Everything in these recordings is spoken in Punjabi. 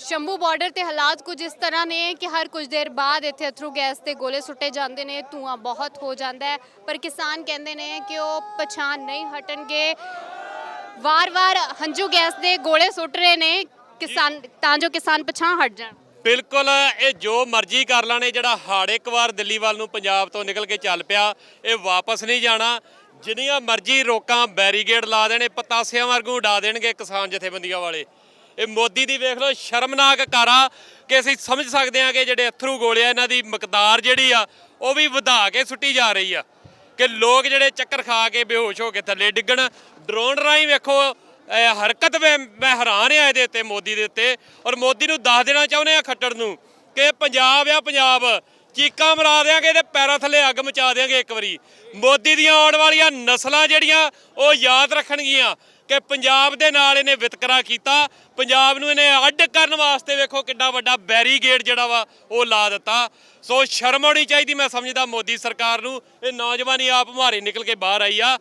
ਸ਼ੰਭੂ ਬਾਰਡਰ ਤੇ ਹਾਲਾਤ ਕੁਝ ਇਸ ਤਰ੍ਹਾਂ ਨੇ ਕਿ ਹਰ ਕੁਝ ਦੇਰ ਬਾਅਦ ਇੱਥੇ ਅਥਰੂ ਗੈਸ ਤੇ ਗੋਲੇ ਸੁੱਟੇ ਜਾਂਦੇ ਨੇ, ਧੂਆਂ ਬਹੁਤ ਹੋ ਜਾਂਦਾ ਹੈ, ਪਰ ਕਿਸਾਨ ਕਹਿੰਦੇ ਨੇ ਕਿ ਉਹ ਪਛਾਣ ਨਹੀਂ ਹਟਣਗੇ। ਵਾਰ-ਵਾਰ ਹੰਝੂ ਗੈਸ ਦੇ ਗੋਲੇ ਸੁੱਟ ਰਹੇ ਨੇ, ਕਿਸਾਨ ਤਾਂ ਜੋ ਕਿਸਾਨ ਪਛਾਣ ਹਟ ਜਾਣ। ਬਿਲਕੁਲ, ਇਹ ਜੋ ਮਰਜ਼ੀ ਕਰ ਲੈਣੇ ਜਿਹੜਾ ਹਾੜ ਇੱਕ ਵਾਰ ਦਿੱਲੀ ਵੱਲ ਨੂੰ ਪੰਜਾਬ ਤੋਂ ਨਿਕਲ ਕੇ ਚੱਲ ਪਿਆ, ਇਹ ਵਾਪਸ ਨਹੀਂ ਜਾਣਾ। ਜਿੰਨੀਆਂ ਮਰਜ਼ੀ ਰੋਕਾਂ ਬੈਰੀਗੇਡ ਲਾ ਦੇਣੇ ਪਤਾਸਿਆਂ ਵਾਂਗੂ ਉਡਾ ਦੇਣਗੇ ਕਿਸਾਨ ਜਥੇਬੰਦੀਆਂ ਵਾਲੇ। ਇਹ ਮੋਦੀ ਦੀ ਵੇਖ ਲਓ ਸ਼ਰਮਨਾਕ ਕਾਰਾ ਕਿ ਅਸੀਂ ਸਮਝ ਸਕਦੇ ਹਾਂ ਕਿ ਜਿਹੜੇ ਅਥਰੂ ਗੋਲਿਆ ਇਹਨਾਂ ਦੀ ਮਕਦਾਰ ਜਿਹੜੀ ਆ, ਉਹ ਵੀ ਵਧਾ ਕੇ ਸੁੱਟੀ ਜਾ ਰਹੀ ਆ। ਕਿ ਲੋਕ ਜਿਹੜੇ ਚੱਕਰ ਖਾ ਕੇ ਬੇਹੋਸ਼ ਹੋ ਕੇ ਥੱਲੇ ਡਿੱਗਣ ਡਰੋਨ ਰਾਹੀਂ ਵੇਖੋ ਹਰਕਤ ਮੈਂ ਮੈਂ ਹੈਰਾਨ ਆ ਇਹਦੇ ਉੱਤੇ, ਮੋਦੀ ਦੇ ਉੱਤੇ। ਔਰ ਮੋਦੀ ਨੂੰ ਦੱਸ ਦੇਣਾ ਚਾਹੁੰਦੇ ਆ ਖੱਟੜ ਨੂੰ ਕਿ ਪੰਜਾਬ ਆ ਪੰਜਾਬ, ਚੀਕਾਂ ਮਰਾ ਦਿਆਂਗੇ ਇਹਦੇ ਪੈਰਾਂ ਥੱਲੇ ਅੱਗ ਮਚਾ ਦਿਆਂਗੇ ਇੱਕ ਵਾਰੀ। ਮੋਦੀ ਦੀਆਂ ਆਉਣ ਵਾਲੀਆਂ ਨਸਲਾਂ ਜਿਹੜੀਆਂ, ਉਹ ਯਾਦ ਰੱਖਣਗੀਆਂ। ਕਿ ਪੰਜਾਬ ਦੇ ਨਾਲ ਇਹਨੇ ਵਿਤਕਰਾ ਕੀਤਾ। ਪੰਜਾਬ ਨੂੰ ਇਹਨੇ ਅੱਡ ਕਰਨ ਵਾਸਤੇ ਵੇਖੋ ਕਿੱਡਾ ਵੱਡਾ ਬੈਰੀਗੇਡ ਜਿਹੜਾ ਵਾ, ਉਹ ਲਾ ਦਿੱਤਾ। ਸੋ ਸ਼ਰਮ ਆਉਣੀ ਚਾਹੀਦੀ, ਮੈਂ ਸਮਝਦਾ ਮੋਦੀ ਸਰਕਾਰ ਨੂੰ। ਇਹ ਨੌਜਵਾਨੀ ਆਪ ਮਾਰੇ ਨਿਕਲ ਕੇ ਬਾਹਰ ਆਈ ਆ।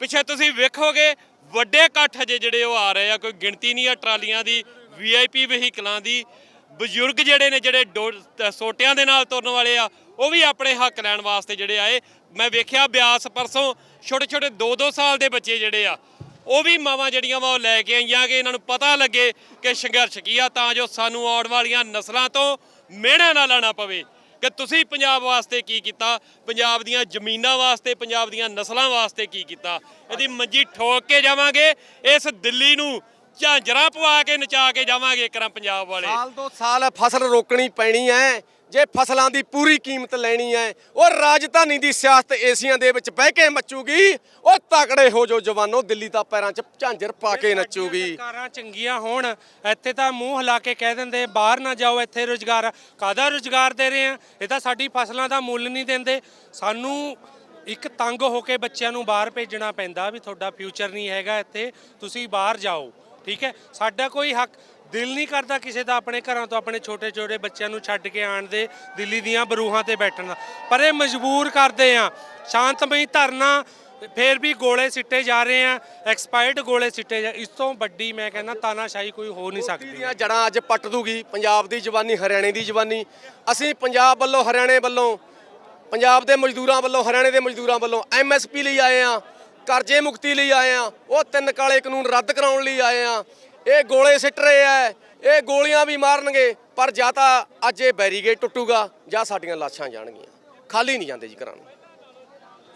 ਪਿੱਛੇ ਤੁਸੀਂ ਵੇਖੋਗੇ, ਵੱਡੇ ਇਕੱਠ ਹਜੇ ਜਿਹੜੇ ਉਹ ਆ ਰਹੇ ਆ, ਕੋਈ ਗਿਣਤੀ ਨਹੀਂ ਆ ਟਰਾਲੀਆਂ ਦੀ ਵੀਆਈਪੀ ਵਹੀਕਲਾਂ ਦੀ। ਬਜ਼ੁਰਗ ਜਿਹੜੇ ਨੇ, ਜਿਹੜੇ ਡੋ- ਸੋਟਿਆਂ ਦੇ ਨਾਲ ਤੁਰਨ ਵਾਲੇ ਆ, ਉਹ ਵੀ ਆਪਣੇ ਹੱਕ ਲੈਣ ਵਾਸਤੇ ਜਿਹੜੇ ਆਏ। ਮੈਂ ਵੇਖਿਆ ਬਿਆਸ ਪਰਸੋਂ ਛੋਟੇ ਛੋਟੇ 2-2 ਸਾਲ ਦੇ ਬੱਚੇ ਜਿਹੜੇ ਆ ਉਹ ਵੀ ਮਾਵਾਂ ਜਿਹੜੀਆਂ ਵਾ ਉਹ ਲੈ ਕੇ ਆਈਆਂ ਕਿ ਇਹਨਾਂ ਨੂੰ ਪਤਾ ਲੱਗੇ ਕਿ ਸੰਘਰਸ਼ ਕੀ ਆ, ਤਾਂ ਜੋ ਸਾਨੂੰ ਆਉਣ ਵਾਲੀਆਂ ਨਸਲਾਂ ਤੋਂ ਮਿਹਣਾ ਨਾ ਲੈਣਾ ਪਵੇ। ਕਿ ਤੁਸੀਂ ਪੰਜਾਬ ਵਾਸਤੇ ਕੀ ਕੀਤਾ? ਪੰਜਾਬ ਦੀਆਂ ਜ਼ਮੀਨਾਂ ਵਾਸਤੇ, ਪੰਜਾਬ ਦੀਆਂ ਨਸਲਾਂ ਵਾਸਤੇ ਕੀ ਕੀਤਾ? ਇਹਦੀ ਮੰਜੀ ਠੋਕ ਕੇ ਜਾਵਾਂਗੇ, ਇਸ ਦਿੱਲੀ ਨੂੰ ਝਾਂਜਰਾਂ ਪਵਾ ਕੇ ਨਚਾ ਕੇ ਜਾਵਾਂਗੇ ਕਰਾਂ ਪੰਜਾਬ ਵਾਲੇ। ਸਾਲ ਤੋਂ ਸਾਲ ਫਸਲ ਰੋਕਣੀ ਪੈਣੀ ਹੈ। ਜੇ ਫਸਲਾਂ ਦੀ ਪੂਰੀ ਕੀਮਤ ਲੈਣੀ ਹੈ ਉਹ ਰਾਜਧਾਨੀ ਦੀ ਸਿਆਸਤ ਏਸੀਆਂ ਦੇ ਵਿੱਚ ਬਹਿ ਕੇ ਮੱਚੂਗੀ ਉਹ ਤਕੜੇ ਹੋ ਜੋ ਜਵਾਨੋ ਦਿੱਲੀ ਤਾਂ ਪੈਰਾਂ 'ਚ ਝਾਂਜਰ ਪਾ ਕੇ ਨੱਚੂਗੀ। ਸਰਕਾਰਾਂ ਚੰਗੀਆਂ ਹੋਣ ਇੱਥੇ ਤਾਂ ਮੂੰਹ ਹਿਲਾ ਕੇ ਕਹਿ ਦਿੰਦੇ ਬਾਹਰ ਨਾ ਜਾਓ ਇੱਥੇ ਰੁਜ਼ਗਾਰ। ਕਾਦਾ ਰੁਜ਼ਗਾਰ ਦੇ ਰਹੇ ਆ ਇਹ ਤਾਂ ਸਾਡੀ ਫਸਲਾਂ ਦਾ ਮੁੱਲ ਨਹੀਂ ਦਿੰਦੇ। ਸਾਨੂੰ ਇੱਕ ਤੰਗ ਹੋ ਕੇ ਬੱਚਿਆਂ ਨੂੰ ਬਾਹਰ ਭੇਜਣਾ ਪੈਂਦਾ ਵੀ ਤੁਹਾਡਾ ਫਿਊਚਰ ਨਹੀਂ ਹੈਗਾ ਇੱਥੇ ਤੁਸੀਂ ਬਾਹਰ ਜਾਓ ਠੀਕ ਹੈ? ਸਾਡਾ ਕੋਈ ਹੱਕ ਦਿਲ ਨਹੀਂ ਕਰਦਾ ਕਿਸੇ ਦਾ ਆਪਣੇ ਘਰਾਂ ਤੋਂ ਆਪਣੇ ਛੋਟੇ ਛੋਟੇ ਬੱਚਿਆਂ ਨੂੰ ਛੱਡ ਕੇ ਆਣ ਦੇ, ਦਿੱਲੀ ਦੀਆਂ ਬਰੂਹਾਂ ਤੇ ਬੈਠਣ ਦਾ। ਪਰ ਇਹ ਮਜਬੂਰ ਕਰਦੇ ਆ। ਸ਼ਾਂਤਮਈ ਧਰਨਾ, ਫੇਰ ਵੀ ਗੋਲੇ ਸਿੱਟੇ ਜਾ ਰਹੇ ਆ ਐਕਸਪਾਇਰਡ ਗੋਲੇ ਸਿੱਟੇ ਜਾ, ਇਸ ਤੋਂ ਵੱਡੀ ਮੈਂ ਕਹਿੰਦਾ ਤਾਨਾਸ਼ਾਹੀ ਕੋਈ ਹੋ ਨਹੀਂ ਸਕਦੀ। ਦੀਆਂ ਜੜਾਂ ਅੱਜ ਪੱਟ ਦੂਗੀ, ਪੰਜਾਬ ਦੀ ਜਵਾਨੀ, ਹਰਿਆਣੇ ਦੀ ਜਵਾਨੀ। ਅਸੀਂ ਪੰਜਾਬ ਵੱਲੋਂ, ਹਰਿਆਣੇ ਵੱਲੋਂ, ਪੰਜਾਬ ਦੇ ਮਜ਼ਦੂਰਾਂ ਵੱਲੋਂ, ਹਰਿਆਣੇ ਦੇ ਮਜ਼ਦੂਰਾਂ ਵੱਲੋਂ ਐਮਐਸਪੀ ਲਈ ਆਏ ਆ, ਕਰਜ਼ੇ ਮੁਕਤੀ ਲਈ ਆਏ ਆ, ਉਹ ਤਿੰਨ ਕਾਲੇ ਕਾਨੂੰਨ ਰੱਦ ਕਰਾਉਣ ਲਈ ਆਏ ਆ। ਇਹ ਗੋਲੇ ਸਿੱਟ ਰਹੇ ਆ ਇਹ ਗੋਲੀਆਂ ਵੀ ਮਾਰਨਗੇ ਪਰ ਜਾਂ ਤਾਂ ਅੱਜ ਇਹ ਬੈਰੀਗੇਡ ਟੁੱਟੂਗਾ ਜਾਂ ਸਾਡੀਆਂ ਲਾਸ਼ਾਂ ਜਾਣਗੀਆਂ। ਖਾਲੀ ਨਹੀਂ ਜਾਂਦੇ ਜੀ ਘਰਾਂ ਨੂੰ।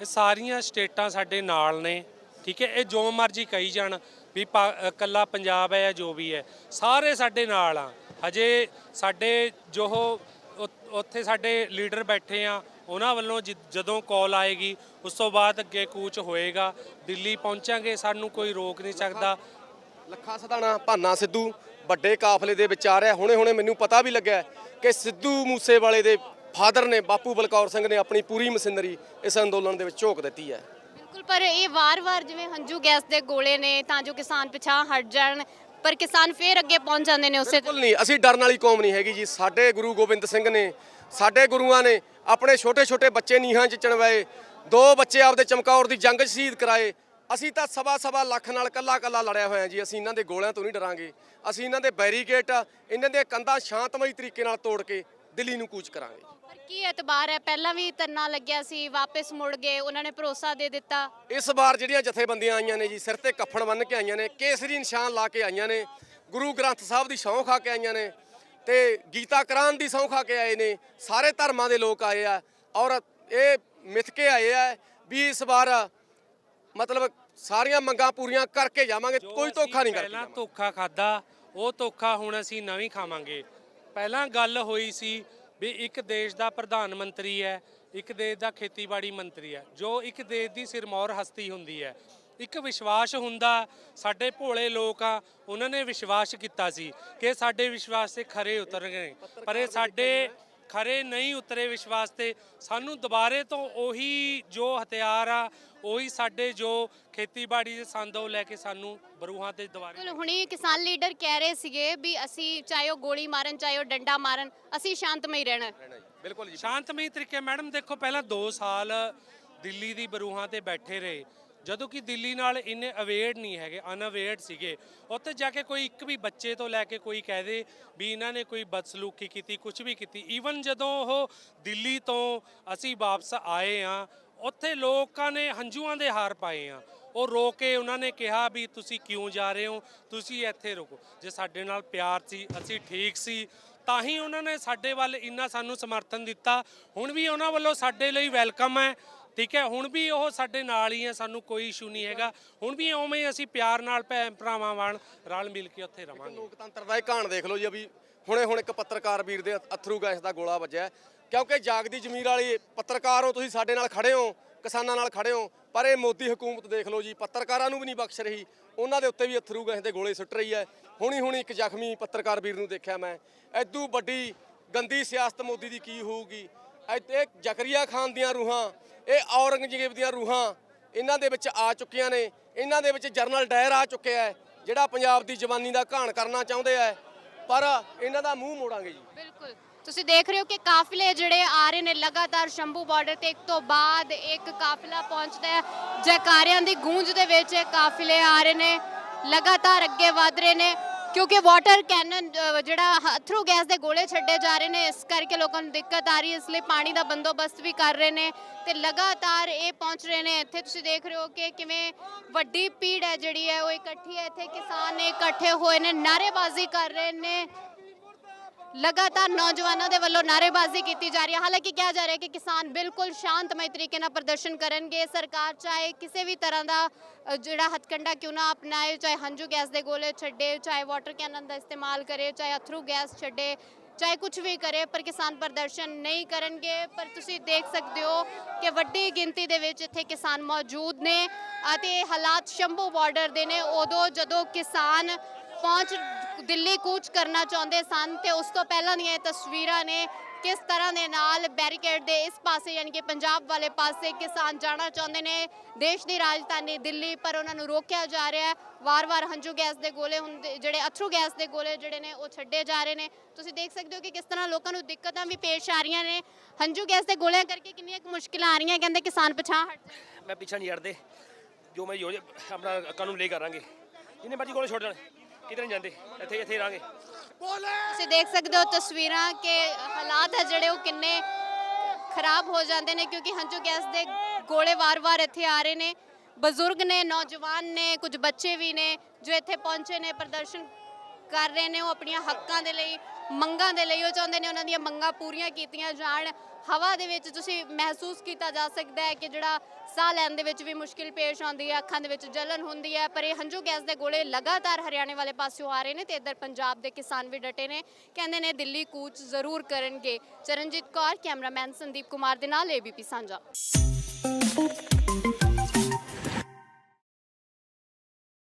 ਇਹ ਸਾਰੀਆਂ ਸਟੇਟਾਂ ਸਾਡੇ ਨਾਲ ਨੇ ਠੀਕ ਹੈ? ਇਹ ਜੋ ਮਰਜ਼ੀ ਕਹੀ ਜਾਣ ਵੀ ਪਾ- ਅ, ਕੱਲਾ ਪੰਜਾਬ ਹੈ ਜਾਂ ਜੋ ਵੀ ਹੈ ਸਾਰੇ ਸਾਡੇ ਨਾਲ ਆ। ਹਜੇ ਸਾਡੇ ਜੋ ਉੱਥੇ ਸਾਡੇ ਲੀਡਰ ਬੈਠੇ ਆ ਉਹਨਾਂ ਵੱਲੋਂ ਜਿ- ਜਦੋਂ ਕਾਲ ਆਏਗੀ ਉਸ ਤੋਂ ਬਾਅਦ ਅੱਗੇ ਕੂਚ ਹੋਏਗਾ। ਦਿੱਲੀ ਪਹੁੰਚਾਂਗੇ ਸਾਨੂੰ ਕੋਈ ਰੋਕ ਨਹੀਂ ਸਕਦਾ। ਲੱਖਾ ਸਦਾਣਾ ਭਾਨਾ ਸਿੱਧੂ ਵੱਡੇ ਕਾਫਲੇ ਦੇ ਵਿੱਚ ਆ ਰਿਹਾ। ਹੁਣੇ ਹੁਣੇ ਮੈਨੂੰ ਪਤਾ ਵੀ ਲੱਗਿਆ ਕਿ ਸਿੱਧੂ ਮੂਸੇਵਾਲੇ ਦੇ ਫਾਦਰ ਨੇ ਬਾਪੂ ਬਲਕੌਰ ਸਿੰਘ ਨੇ ਆਪਣੀ ਪੂਰੀ ਮਸ਼ੀਨਰੀ ਇਸ ਅੰਦੋਲਨ ਦੇ ਵਿੱਚ ਝੋਕ ਦਿੱਤੀ ਹੈ। ਬਿਲਕੁਲ ਪਰ ਇਹ ਵਾਰ-ਵਾਰ ਜਿਵੇਂ ਹੰਝੂ ਗੈਸ ਦੇ ਗੋਲੇ ਨੇ ਤਾਂ ਜੋ ਕਿਸਾਨ ਪਿਛਾਂ ਹਟ ਜਾਣ ਪਰ ਕਿਸਾਨ ਫੇਰ ਅੱਗੇ ਪਹੁੰਚ ਜਾਂਦੇ ਨੇ ਉਸੇ ਬਿਲਕੁਲ ਨਹੀਂ ਅਸੀਂ ਡਰਨ ਵਾਲੀ ਕੌਮ ਨਹੀਂ ਹੈਗੀ ਜੀ। ਸਾਡੇ ਗੁਰੂ ਗੋਬਿੰਦ ਸਿੰਘ ਨੇ ਸਾਡੇ ਗੁਰੂਆਂ ਨੇ ਆਪਣੇ ਛੋਟੇ ਛੋਟੇ ਬੱਚੇ ਨੀਹਾਂ 'ਚ ਚਣਵਾਏ ਦੋ ਬੱਚੇ ਆਪਦੇ ਚਮਕੌਰ ਦੀ ਜੰਗ 'ਚ ਸ਼ਹੀਦ ਕਰਾਏ ਅਸੀਂ ਤਾਂ ਸਵਾ ਸਵਾ ਲੱਖ ਨਾਲ ਕੱਲਾ ਕੱਲਾ ਲੜਿਆ ਹੋਇਆ ਜੀ ਅਸੀਂ ਇਹਨਾਂ ਦੇ ਗੋਲਿਆਂ ਤੋਂ ਨਹੀਂ ਡਰਾਂਗੇ। ਅਸੀਂ ਇਹਨਾਂ ਦੇ ਬੈਰੀਕੇਡ ਇਹਨਾਂ ਦੇ ਕੰਧਾਂ ਸ਼ਾਂਤਮਈ ਤਰੀਕੇ ਨਾਲ ਤੋੜ ਕੇ ਦਿੱਲੀ ਨੂੰ ਕੂਚ ਕਰਾਂਗੇ। ਪਰ ਕੀ ਇਤਬਾਰ ਹੈ? ਪਹਿਲਾਂ ਵੀ ਧਰਨਾ ਲੱਗਿਆ ਸੀ ਵਾਪਸ ਮੁੜ ਗਏ ਉਹਨਾਂ ਨੇ ਭਰੋਸਾ ਦੇ ਦਿੱਤਾ। ਇਸ ਵਾਰ ਜਿਹੜੀਆਂ ਜਥੇਬੰਦੀਆਂ ਆਈਆਂ ਨੇ ਜੀ ਸਿਰ ਤੇ ਕੱਫਣ ਬੰਨ੍ਹ ਕੇ ਆਈਆਂ ਨੇ ਕੇਸਰੀ ਨਿਸ਼ਾਨ ਲਾ ਕੇ ਆਈਆਂ ਨੇ ਗੁਰੂ ਗ੍ਰੰਥ ਸਾਹਿਬ ਦੀ ਸਹੁੰ ਖਾ ਕੇ ਆਈਆਂ ਨੇ ਤੇ ਗੀਤਾ ਕੁਰਾਨ ਦੀ ਸਹੁੰ ਖਾ ਕੇ ਆਏ ਨੇ ਸਾਰੇ ਧਰਮਾਂ ਦੇ ਲੋਕ ਆਏ ਆ ਔਰ ਇਹ ਮਿੱਥ ਕੇ ਆਏ ਆ ਵੀ ਇਸ ਵਾਰ ਮਤਲਬ ਸਾਰੀਆਂ ਮੰਗਾਂ ਪੂਰੀਆਂ ਕਰਕੇ ਜਾਵਾਂਗੇ ਕੋਈ ਧੋਖਾ ਨਹੀਂ ਪਹਿਲਾਂ। ਧੋਖਾ ਖਾਦਾ ਉਹ ਧੋਖਾ ਹੁਣ ਅਸੀਂ ਨਵੀਂ ਖਾਵਾਂਗੇ। ਪਹਿਲਾਂ ਗੱਲ ਹੋਈ ਸੀ ਵੀ ਇੱਕ ਦੇਸ਼ ਦਾ ਪ੍ਰਧਾਨ ਮੰਤਰੀ ਹੈ ਇੱਕ ਦੇਸ਼ ਦਾ ਖੇਤੀਬਾੜੀ ਮੰਤਰੀ ਹੈ ਜੋ ਇੱਕ ਦੇਸ਼ ਦੀ ਸਿਰਮੌਰ ਹਸਤੀ ਹੁੰਦੀ ਹੈ। ਇੱਕ ਵਿਸ਼ਵਾਸ ਹੁੰਦਾ ਸਾਡੇ ਭੋਲੇ ਲੋਕ ਆ ਉਹਨਾਂ ਨੇ ਵਿਸ਼ਵਾਸ ਕੀਤਾ ਸੀ ਕਿ ਸਾਡੇ ਵਿਸ਼ਵਾਸ ਤੇ ਖਰੇ ਉਤਰ ਗਏ ਪਰ ਇਹ ਸਾਡੇ ਖਰੇ ਨਹੀਂ ਉਤਰੇ ਵਿਸ਼ਵਾਸ ਤੇ ਸਾਨੂੰ ਦੁਬਾਰੇ ਤੋਂ ਉਹੀ ਜੋ ਹਥਿਆਰ ਆ ਉਹੀ ਸਾਡੇ ਜੋ ਖੇਤੀਬਾੜੀ ਦੇ ਸੰਦ ਉਹ ਲੈ ਕੇ ਸਾਨੂੰ ਬਰੂਹਾਂ ਤੇ ਦੁਬਾਰੇ ਬਿਲਕੁਲ ਹੁਣੀ ਕਿਸਾਨ ਲੀਡਰ ਕਹਿ ਰਹੇ ਸੀਗੇ ਵੀ ਅਸੀਂ ਚਾਹੇ ਉਹ ਗੋਲੀ ਮਾਰਨ ਚਾਹੇ ਉਹ ਡੰਡਾ ਮਾਰਨ ਅਸੀਂ ਸ਼ਾਂਤਮਈ ਰਹਿਣਾ। ਬਿਲਕੁਲ ਜੀ ਸ਼ਾਂਤਮਈ ਤਰੀਕੇ ਮੈਡਮ ਦੇਖੋ ਪਹਿਲਾਂ 2 ਸਾਲ ਦਿੱਲੀ ਦੀ ਬਰੂਹਾਂ ਤੇ ਬੈਠੇ ਰਹੇ ਜਦੋਂ ਕਿ ਦਿੱਲੀ ਨਾਲ ਇੰਨੇ ਅਵੇਅਰ ਨਹੀਂ ਹੈਗੇ ਅਨਅਵੇਅਰ ਸੀਗੇ। ਉੱਥੇ ਜਾ ਕੇ ਕੋਈ ਇੱਕ ਵੀ ਬੱਚੇ ਤੋਂ ਲੈ ਕੇ ਕੋਈ ਕਹਿ ਦੇ ਵੀ ਇਹਨਾਂ ਨੇ ਕੋਈ ਬਦਸਲੂਕੀ ਕੀਤੀ ਕੁਝ ਵੀ ਕੀਤੀ। ਈਵਨ ਜਦੋਂ ਉਹ ਦਿੱਲੀ ਤੋਂ ਅਸੀਂ ਵਾਪਸ ਆਏ ਆ ਉੱਥੇ ਲੋਕਾਂ ਨੇ ਹੰਝੂਆਂ ਦੇ ਹਾਰ ਪਾਏ ਆ ਉਹ ਰੋ ਕੇ ਉਹਨਾਂ ਨੇ ਕਿਹਾ ਵੀ ਤੁਸੀਂ ਕਿਉਂ ਜਾ ਰਹੇ ਹੋ? ਤੁਸੀਂ ਇੱਥੇ ਰੁਕੋ। ਜੇ ਸਾਡੇ ਨਾਲ ਪਿਆਰ ਸੀ, ਅਸੀਂ ਠੀਕ ਸੀ, ਤਾਂ ਹੀ ਉਹਨਾਂ ਨੇ ਸਾਡੇ ਵੱਲ ਇੰਨਾ ਸਾਨੂੰ ਸਮਰਥਨ ਦਿੱਤਾ। ਹੁਣ ਵੀ ਉਹਨਾਂ ਵੱਲੋਂ ਸਾਡੇ ਲਈ ਵੈਲਕਮ ਹੈ। ਠੀਕ ਹੈ ਹੁਣ ਵੀ ਉਹ ਸਾਡੇ ਨਾਲ ਹੀ ਹੈ ਸਾਨੂੰ ਕੋਈ ਇਸ਼ੂ ਨਹੀਂ ਹੈਗਾ। ਹੁਣ ਵੀ ਉਵੇਂ ਅਸੀਂ ਪਿਆਰ ਨਾਲ ਭੈਣ ਭਰਾਵਾਂ ਵਾਂਗ ਰਲ ਮਿਲ ਕੇ ਉੱਥੇ ਰਵਾਂਗੇ। ਲੋਕਤੰਤਰ ਦਾ ਇਹ ਕਹਾਣ ਦੇਖ ਲਓ ਜੀ ਅਭੀ ਹੁਣੇ ਹੁਣ ਇੱਕ ਪੱਤਰਕਾਰ ਵੀਰ ਦੇ ਅਥਰੂ ਗੈਸ ਦਾ ਗੋਲਾ ਵੱਜਿਆ। ਕਿਉਂਕਿ ਜਾਗਦੀ ਜ਼ਮੀਰ ਵਾਲੀ ਪੱਤਰਕਾਰ ਹੋ ਤੁਸੀਂ ਸਾਡੇ ਨਾਲ ਖੜੇ ਹੋ ਕਿਸਾਨਾਂ ਨਾਲ ਖੜੇ ਹੋ ਪਰ ਇਹ ਮੋਦੀ ਹਕੂਮਤ ਦੇਖ ਲਓ ਜੀ ਪੱਤਰਕਾਰਾਂ ਨੂੰ ਵੀ ਨਹੀਂ ਬਖਸ਼ ਰਹੀ। ਉਹਨਾਂ ਦੇ ਉੱਤੇ ਵੀ ਅਥਰੂ ਗੈਸ ਦੇ ਗੋਲੇ ਸੁੱਟ ਰਹੀ ਹੈ। ਹੁਣੀ ਹੁਣੀ ਇੱਕ ਜ਼ਖਮੀ ਪੱਤਰਕਾਰ ਵੀਰ ਨੂੰ ਦੇਖਿਆ ਮੈਂ। ਐਦੂ ਵੱਡੀ ਗੰਦੀ ਸਿਆਸਤ ਮੋਦੀ ਦੀ ਕੀ ਹੋਊਗੀ? ਇਹ ਜ਼ਕਰੀਆ ਖਾਨ ਦੀਆਂ ਰੂਹਾਂ ਇਹ ਔਰੰਗਜ਼ੇਬ ਦੀਆਂ ਰੂਹਾਂ ਇਹਨਾਂ ਦੇ ਵਿੱਚ ਆ ਚੁੱਕੀਆਂ ਨੇ। ਇਹਨਾਂ ਦੇ ਵਿੱਚ ਜਰਨਲ ਡਾਇਰ ਆ ਚੁੱਕਿਆ ਹੈ ਜਿਹੜਾ ਪੰਜਾਬ ਦੀ ਜਵਾਨੀ ਦਾ ਘਾਣ ਕਰਨਾ ਚਾਹੁੰਦੇ ਆ। ਪਰ ਇਹਨਾਂ ਦਾ ਮੂੰਹ ਮੋੜਾਂਗੇ ਜੀ। ਬਿਲਕੁਲ। ਤੁਸੀਂ ਦੇਖ ਰਹੇ ਹੋ ਕਿ ਕਾਫਲੇ ਜਿਹੜੇ ਆ ਰਹੇ ਨੇ ਲਗਾਤਾਰ ਸ਼ੰਭੂ ਬਾਰਡਰ ਤੇ, ਇੱਕ ਤੋਂ ਬਾਅਦ ਇੱਕ ਕਾਫਲਾ ਪਹੁੰਚਦਾ ਹੈ। ਜੈਕਾਰਿਆਂ ਦੀ ਗੂੰਜ ਦੇ ਵਿੱਚ ਇਹ ਕਾਫਲੇ ਆ ਰਹੇ ਨੇ, ਲਗਾਤਾਰ ਅੱਗੇ ਵਧ ਰਹੇ ਨੇ। ਕਿਉਂਕਿ ਵਾਟਰ ਕੈਨਨ ਜਿਹੜਾ ਅਥਰੂ ਗੈਸ ਦੇ ਗੋਲੇ ਛੱਡੇ ਜਾ ਰਹੇ ਨੇ, ਇਸ ਕਰਕੇ ਲੋਕਾਂ ਨੂੰ ਦਿੱਕਤ ਆ ਰਹੀ ਹੈ। ਇਸ ਲਈ ਪਾਣੀ ਦਾ ਬੰਦੋਬਸਤ ਵੀ ਕਰ ਰਹੇ ਨੇ ਤੇ ਲਗਾਤਾਰ ਇਹ ਪਹੁੰਚ ਰਹੇ ਨੇ। ਇੱਥੇ ਤੁਸੀਂ ਦੇਖ ਰਹੇ ਹੋ ਕਿ ਕਿਵੇਂ ਵੱਡੀ ਭੀੜ ਹੈ ਜਿਹੜੀ ਹੈ, ਉਹ ਇਕੱਠੀ ਹੈ। ਇੱਥੇ ਕਿਸਾਨ ਨੇ ਇਕੱਠੇ ਹੋਏ ਨੇ, ਨਾਅਰੇਬਾਜ਼ੀ ਕਰ ਰਹੇ ਨੇ। ਲਗਾਤਾਰ ਨੌਜਵਾਨਾਂ ਦੇ ਵੱਲੋਂ ਨਾਅਰੇਬਾਜ਼ੀ ਕੀਤੀ ਜਾ ਰਹੀ ਹੈ। ਹਾਲਾਂਕਿ ਕਿਹਾ ਜਾ ਰਿਹਾ ਹੈ ਕਿ ਕਿਸਾਨ ਬਿਲਕੁਲ ਸ਼ਾਂਤਮਈ ਤਰੀਕੇ ਨਾਲ ਪ੍ਰਦਰਸ਼ਨ ਕਰਨਗੇ। ਸਰਕਾਰ ਚਾਹੇ ਕਿਸੇ ਵੀ ਤਰ੍ਹਾਂ ਦਾ ਅ, ਜਿਹੜਾ ਹਥਕੰਡਾ ਕਿਉਂ ਨਾ ਅਪਣਾਏ ਚਾਹੇ ਹੰਝੂ ਗੈਸ ਦੇ ਗੋਲੇ ਛੱਡੇ ਚਾਹੇ ਵਾਟਰ ਕੈਨਨ ਦਾ ਇਸਤੇਮਾਲ ਕਰੇ ਚਾਹੇ ਅਥਰੂ ਗੈਸ ਛੱਡੇ ਚਾਹੇ ਕੁਝ ਵੀ ਕਰੇ ਪਰ ਕਿਸਾਨ ਪ੍ਰਦਰਸ਼ਨ ਨਹੀਂ ਕਰਨਗੇ। ਪਰ ਤੁਸੀਂ ਦੇਖ ਸਕਦੇ ਹੋ ਕਿ ਵੱਡੀ ਗਿਣਤੀ ਦੇ ਵਿੱਚ ਇੱਥੇ ਕਿਸਾਨ ਮੌਜੂਦ ਨੇ ਅਤੇ ਹਾਲਾਤ ਸ਼ੰਭੂ ਬਾਰਡਰ ਦੇ ਨੇ। ਉਦੋਂ ਜਦੋਂ ਕਿਸਾਨ ਪਹੁੰਚ ਦਿੱਲੀ ਕੂਚ ਕਰਨਾ ਚਾਹੁੰਦੇ ਸਨ ਤੇ ਉਸ ਤੋਂ ਪਹਿਲਾਂ ਦੀਆਂ ਇਹ ਤਸਵੀਰਾਂ ਨੇ ਕਿਸ ਤਰ੍ਹਾਂ ਦੇ ਨਾਲ ਬੈਰੀਕੇਡ ਦੇ ਇਸ ਪਾਸੇ ਯਾਨੀ ਕਿ ਪੰਜਾਬ ਵਾਲੇ ਪਾਸੇ ਕਿਸਾਨ ਜਾਣਾ ਚਾਹੁੰਦੇ ਨੇ, ਦੇਸ਼ ਦੀ ਰਾਜਧਾਨੀ ਦਿੱਲੀ, ਪਰ ਉਹਨਾਂ ਨੂੰ ਰੋਕਿਆ ਜਾ ਰਿਹਾ ਹੈ। ਵਾਰ-ਵਾਰ ਹੰਝੂ ਗੈਸ ਦੇ ਗੋਲੇ ਹੁੰਦੇ, ਜਿਹੜੇ ਅਥਰੂ ਗੈਸ ਦੇ ਗੋਲੇ ਜਿਹੜੇ ਨੇ ਉਹ ਛੱਡੇ ਜਾ ਰਹੇ ਨੇ। ਤੁਸੀਂ ਦੇਖ ਸਕਦੇ ਹੋ ਕਿ ਕਿਸ ਤਰ੍ਹਾਂ ਲੋਕਾਂ ਨੂੰ ਦਿੱਕਤਾਂ ਵੀ ਪੇਸ਼ ਆ ਰਹੀਆਂ ਨੇ। ਹੰਝੂ ਗੈਸ ਦੇ ਗੋਲਿਆਂ ਕਰਕੇ ਕਿੰਨੀਆਂ ਮੁਸ਼ਕਿਲਾਂ ਆ ਰਹੀਆਂ, ਕਹਿੰਦੇ ਕਿਸਾਨ ਪਛਾਣ ਹਟ ਜਾਣ। ਮੈਂ ਪਿੱਛਾ ਨਹੀਂ ਹਟਦੇ। ਜੋ ਮੈਂ ਆਪਣਾ ਕਾਨੂੰਨ ਲੈ ਕਰਾਂਗੇ ਜਿੰਨੇ ਮਰਜ਼ੀ ਕੋਲ ਛੋੜ ਜਾਣ। ਕਿਤੇ ਨਹੀਂ ਜਾਂਦੇ? ਇੱਥੇ ਇੱਥੇ ਹੀ ਰਹਾਂਗੇ। ਤੁਸੀਂ ਦੇਖ ਸਕਦੇ ਹੋ ਤਸਵੀਰਾਂ ਕਿ ਹਾਲਾਤ ਹੈ ਜਿਹੜੇ ਉਹ ਕਿੰਨੇ ਖਰਾਬ ਹੋ ਜਾਂਦੇ ਨੇ ਕਿਉਂਕਿ ਹੰਝੂ ਗੈਸ ਦੇ ਗੋਲੇ ਵਾਰ-ਵਾਰ ਇੱਥੇ ਆ ਰਹੇ ਨੇ। ਬਜ਼ੁਰਗ ਨੇ ਨੌਜਵਾਨ ਨੇ ਕੁਝ ਬੱਚੇ ਵੀ ਨੇ ਜੋ ਇੱਥੇ ਪਹੁੰਚੇ ਨੇ ਪ੍ਰਦਰਸ਼ਨ ਕਰ ਰਹੇ ਨੇ, ਉਹ ਆਪਣੀਆਂ ਹੱਕਾਂ ਦੇ ਲਈ, ਮੰਗਾਂ ਦੇ ਲਈ ਉਹ ਚਾਹੁੰਦੇ ਨੇ, ਉਹਨਾਂ ਦੀਆਂ ਮੰਗਾਂ ਪੂਰੀਆਂ ਕੀਤੀਆਂ ਜਾਣ। ਹਵਾ ਦੇ ਵਿੱਚ ਤੁਸੀਂ ਮਹਿਸੂਸ ਕੀਤਾ ਜਾ ਸਕਦਾ ਹੈ ਕਿ ਜਿਹੜਾ ਸਾਹ ਲੈਣ ਦੇ ਵਿੱਚ ਵੀ ਮੁਸ਼ਕਿਲ ਪੇਸ਼ ਆਉਂਦੀ ਹੈ, ਅੱਖਾਂ ਦੇ ਵਿੱਚ ਜਲਨ ਹੁੰਦੀ ਹੈ, ਪਰ ਇਹ ਹੰਝੂ ਗੈਸ ਦੇ ਗੋਲੇ ਲਗਾਤਾਰ ਹਰਿਆਣੇ ਵਾਲੇ ਪਾਸਿਓਂ ਆ ਰਹੇ ਨੇ ਤੇ ਇੱਧਰ ਪੰਜਾਬ ਦੇ ਕਿਸਾਨ ਵੀ ਡਟੇ ਨੇ। ਕਹਿੰਦੇ ਨੇ ਦਿੱਲੀ ਕੂਚ ਜ਼ਰੂਰ ਕਰਨਗੇ। ਚਰਨਜੀਤ ਕੌਰ, ਕੈਮਰਾਮੈਨ ਸੰਦੀਪ ਕੁਮਾਰ ਦੇ ਨਾਲ ਏਬੀਪੀ ਸਾਂਝਾ।